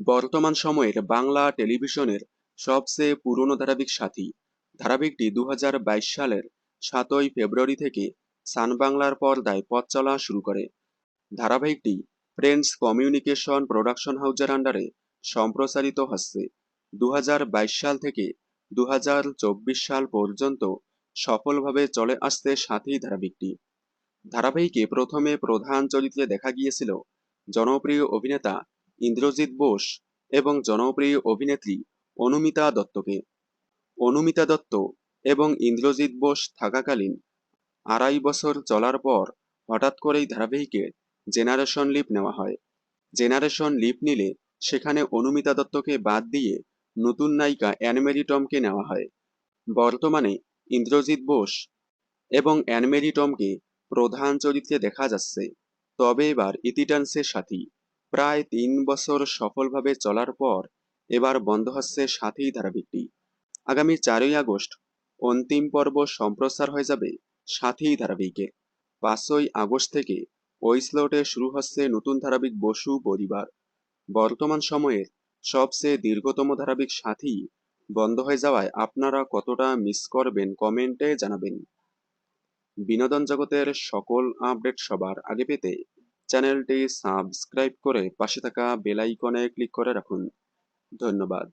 বর্তমান সময়ের বাংলা টেলিভিশনের সবচেয়ে পুরনো ধারাবাহিক সাথী। ধারাবাহিকটি দুই হাজার বাইশ সালের সাতই ফেব্রুয়ারি থেকে সান বাংলার পর্দায় পথ চলা শুরু করে। ধারাবাহিকটি ফ্রেন্ডস কমিউনিকেশন প্রোডাকশন হাউসের আন্ডারে সম্প্রচারিত হচ্ছে। দু হাজার বাইশ সাল থেকে দু হাজার চব্বিশ সাল পর্যন্ত সফলভাবে চলে আসছে সাথী ধারাবাহিকটি। ধারাবাহিকে প্রথমে প্রধান চরিত্রে দেখা গিয়েছিল জনপ্রিয় অভিনেতা ইন্দ্রজিৎ বোস এবং জনপ্রিয় অভিনেত্রী অনুমিতা দত্তকে। অনুমিতা দত্ত এবং ইন্দ্রজিৎ বোস থাকাকালীন আড়াই বছর চলার পর হঠাৎ করেই ধারাবাহিকে জেনারেশন লিপ নেওয়া হয়। জেনারেশন লিপ নিলে সেখানে অনুমিতা দত্তকে বাদ দিয়ে নতুন নায়িকা অ্যানমেরি টমকে নেওয়া হয়। বর্তমানে ইন্দ্রজিৎ বোস এবং অ্যানমেরি টমকে প্রধান চরিত্রে দেখা যাচ্ছে। তবে এবার ইতিটান্সের সাথী। প্রায় তিন বছর সফলভাবে চলার পর এবার বন্ধ হচ্ছে সাথী ধারাবাহিকটি। আগামী চারই আগস্ট অন্তিম পর্ব সম্প্রচার হয়ে যাবে সাথী ধারাবাহিকে। পাঁচই আগস্ট থেকে ওই স্লটে শুরু হচ্ছে নতুন ধারাবাহিক বসু পরিবার। বর্তমান সময়ের সবচেয়ে দীর্ঘতম ধারাবাহিক সাথী বন্ধ হয়ে যাওয়ায় আপনারা কতটা মিস করবেন কমেন্টে জানাবেন। বিনোদন জগতের সকল আপডেট সবার আগে পেতে চ্যানেলটি সাবস্ক্রাইব করে পাশে থাকা বেল আইকনে ক্লিক করে রাখুন। ধন্যবাদ।